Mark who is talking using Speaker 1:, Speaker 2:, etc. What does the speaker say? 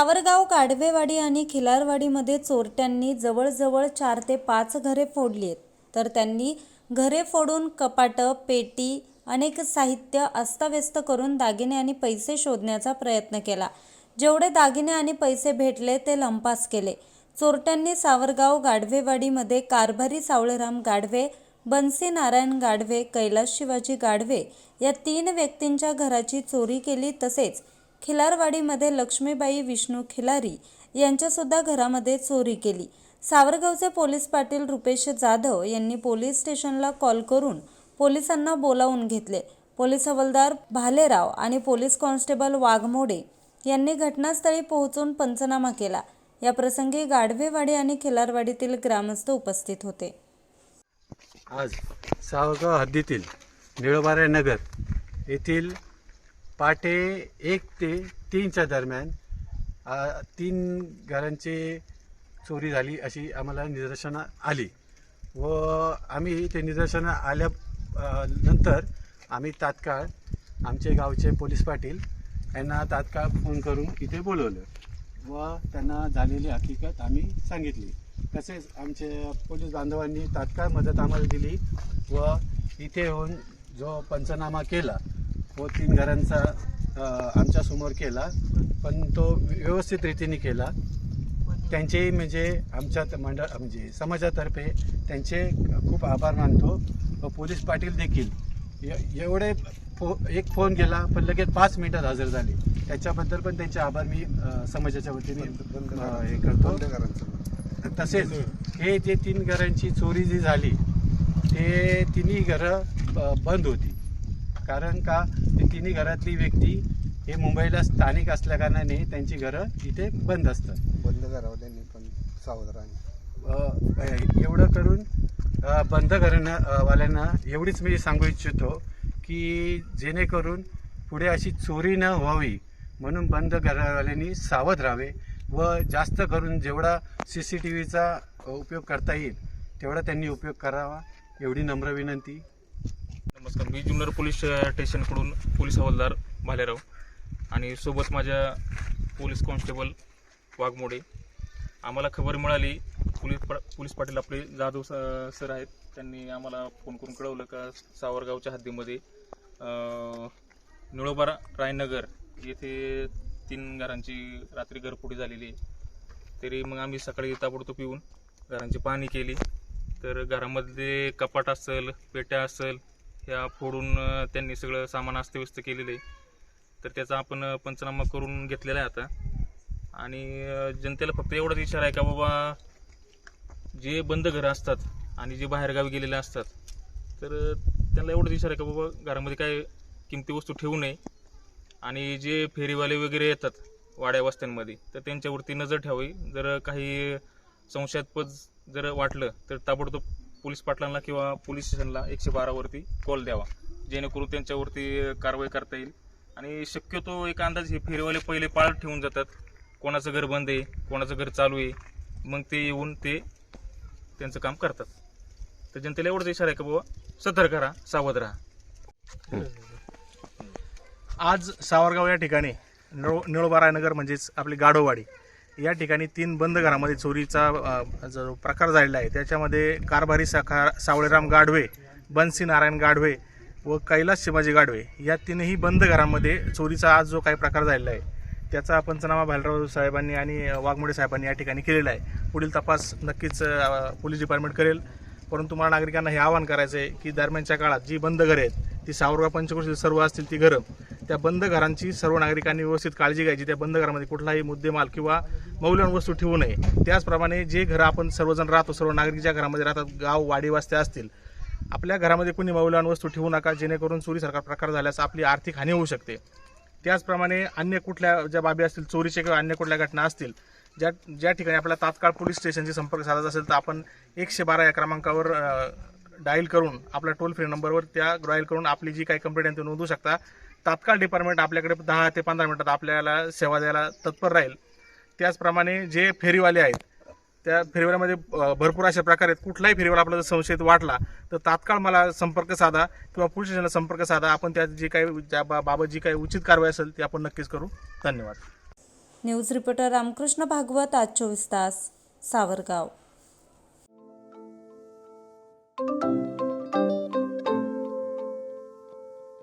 Speaker 1: सावरगाव गाढवेवाडी आणि खिलारवाडीमध्ये चोरट्यांनी जवळजवळ चार ते पाच घरे फोडली आहेत. तर त्यांनी घरे फोडून कपाटं पेटी अनेक साहित्य अस्ताव्यस्त करून दागिने आणि पैसे शोधण्याचा प्रयत्न केला. जेवढे दागिने आणि पैसे भेटले ते लंपास केले. चोरट्यांनी सावरगाव गाढवेवाडीमध्ये कारभारी सावळेराम गाढवे बन्सी नारायण गाढवे कैलास शिवाजी गाढवे या तीन व्यक्तींच्या घराची चोरी केली तसेच खिलारवाडीमध्ये लक्ष्मीबाई विष्णू खिलारी यांच्यासुद्धा घरामध्ये चोरी केली. सावरगावचे पोलीस पाटील रुपेश जाधव यांनी पोलीस स्टेशनला कॉल करून पोलिसांना बोलावून घेतले. पोलीस हवालदार भालेराव आणि पोलीस कॉन्स्टेबल वाघमोडे यांनी घटनास्थळी पोहोचून पंचनामा केला. या प्रसंगी गाढवेवाडी आणि खिलारवाडीतील ग्रामस्थ उपस्थित होते.
Speaker 2: आज सावगाव हद्दीतील निळोबारे नगर येथील पहाटे एक ते तीनच्या दरम्यान तीन घरांची चोरी झाली अशी आम्हाला निदर्शनं आली. व आम्ही ते निदर्शनं आल्या नंतर आम्ही तात्काळ आमचे गावचे पोलीस पाटील यांना तात्काळ फोन करून इथे बोलवलं व त्यांना झालेली हकीकत आम्ही सांगितली. तसेच आमचे पोलीस बांधवांनी तात्काळ मदत आम्हाला दिली व इथे येऊन जो पंचनामा केला व तीन घरांचा आमच्यासमोर केला. पण तो व्यवस्थित रीतीने केला. त्यांचेही म्हणजे आमच्या मंडळ म्हणजे समाजातर्फे त्यांचे खूप आभार मानतो. व पोलीस पाटील देखील. एवढे फो एक फोन केला पण लगेच पाच मिनिटात हजर झाले. त्याच्याबद्दल पण त्यांचे आभार मी समाजाच्या वतीने हे करतो. तसेच हे जे तीन घरांची चोरी जी झाली ते तिन्ही घरं बंद होती. कारण का ते तिन्ही घरातली व्यक्ती हे मुंबईला स्थानिक असल्याकारणाने त्यांची घरं इथे बंद असतात.
Speaker 3: बंद करावं त्यांनी पण सावध राहणे
Speaker 2: अ, एवढं करून बंद वाल्यांना एवढीच मी सांगू इच्छितो की जेणेकरून पुढे अशी चोरी न व्हावी म्हणून बंद घरवाल्यांनी सावध राहावे व जास्त करून जेवढा सी सी टी व्हीचा उपयोग करता येईल तेवढा त्यांनी उपयोग करावा एवढी नम्र विनंती.
Speaker 4: नमस्कार मी जुन्नर पोलीस स्टेशनकडून पोलीस हवालदार भालेराव आणि सोबत माझ्या पोलीस कॉन्स्टेबल वाघमोडे. आम्हाला खबर मिळाली पोलीस पा पोलीस पाटील आपले जाधव स- सर आहेत. त्यांनी आम्हाला फोन करून कळवलं का सावरगावच्या हद्दीमध्ये निळोबारा निळोबा रायनगर येथे तीन घरांची रात्री घरफोडी झालेली आहे. तरी मग आम्ही सकाळी ताबडतोब येऊन घरांची पाहणी केली. तर घरामध्ये कपाट असेल पेट्या असेल ह्या फोडून त्यांनी सगळं सामान अस्तव्यस्त केलेलं आहे. तर त्याचा आपण पंचनामा करून घेतलेला आहे आता. आणि जनतेला फक्त एवढाच इशारा आहे का बाबा जे बंद घरं असतात आणि जे बाहेरगावी गेलेले असतात तर त्यांना एवढाच इशारा आहे का बाबा घरामध्ये काय किमती वस्तू ठेवू नये. आणि जे फेरीवाले वगैरे येतात वाड्या वस्त्यांमध्ये तर त्यांच्यावरती नजर ठेवावी. जर काही संशयास्पद जर वाटलं तर ताबडतोब पोलीस पाटलांना किंवा पोलीस स्टेशनला एकशे बारावरती कॉल द्यावा. जेणेकरून त्यांच्यावरती कारवाई करता येईल. आणि शक्यतो एक अंदाज हे फेरीवाले पहिले पाळत ठेवून जातात. कोणाचं घर बंद आहे कोणाचं घर चालू आहे मग ते येऊन ते त्यांचं काम करतात. तर जनतेला एवढंच इशारा आहे का बाबा सतर्क राहा सावध राहा.
Speaker 5: आज सावरगाव या ठिकाणी नळ नळबारानगर म्हणजेच आपली गाडोवाडी या ठिकाणी तीन बंद घरामध्ये चोरीचा जो प्रकार झालेला आहे त्याच्यामध्ये कारभारी साखा सावळेराम गाढवे बन्सी नारायण गाढवे व कैलास शिवाजी गाढवे या तीनही बंद घरांमध्ये चोरीचा आज जो काही प्रकार झालेला आहे त्याचा पंचनामा भालराव साहेबांनी आणि वाघमोडे साहेबांनी या ठिकाणी केलेला आहे. पुढील तपास नक्कीच पोलीस डिपार्टमेंट करेल. परंतु मला नागरिकांना हे आवाहन करायचं आहे की दरम्यानच्या काळात जी बंद घरं आहेत ती सावरगाव पंचक्रोशीतील सर्व असतील ती घरं त्या बंद घरांची सर्व नागरिकांनी व्यवस्थित काळजी घ्यायची. त्या बंद घरामध्ये कुठलाही मुद्देमाल किंवा मौल्यवान वस्तू ठेवू नये. त्याचप्रमाणे जे घरं आपण सर्वजण राहतो सर्व नागरिक ज्या घरामध्ये राहतात गाव वाडी वस्त्या असतील आपल्या घरामध्ये कुणी मौल्यवान वस्तू ठेवू नका जेणेकरून चोरीसारखा प्रकार झाल्यास आपली आर्थिक हानी होऊ शकते. त्याचप्रमाणे अन्य कुठल्या ज्या बाबी असतील चोरीच्या किंवा अन्य कुठल्या घटना असतील ज्या ज्या ठिकाणी आपल्याला तात्काळ पोलीस स्टेशनशी संपर्क साधायचा असेल तर आपण एकशे बारा या क्रमांकावर डायल करून आपल्या टोल फ्री नंबरवर त्या डायल करून आपली जी काही कंप्लेंट आहे ती नोंदवू शकता. तात्काळ डिपार्टमेंट आपल्याकडे दहा ते पंधरा मिनिटात आपल्याला सेवा द्यायला तत्पर राहील. त्याचप्रमाणे जे फेरीवाले आहेत त्या फेरीवाल्यामध्ये भरपूर अशा प्रकार आहेत. कुठलाही फेरीवाला आपल्याला संशयित वाटला तर तात्काळ मला संपर्क साधा किंवा पोलीस स्टेशनला संपर्क साधा. आपण त्यात जी काही त्या बा- बाबत जी काही उचित कारवाई असेल ती आपण नक्कीच करू. धन्यवाद.
Speaker 1: न्यूज रिपोर्टर रामकृष्ण भागवत आज चोवीस तास सावरगाव.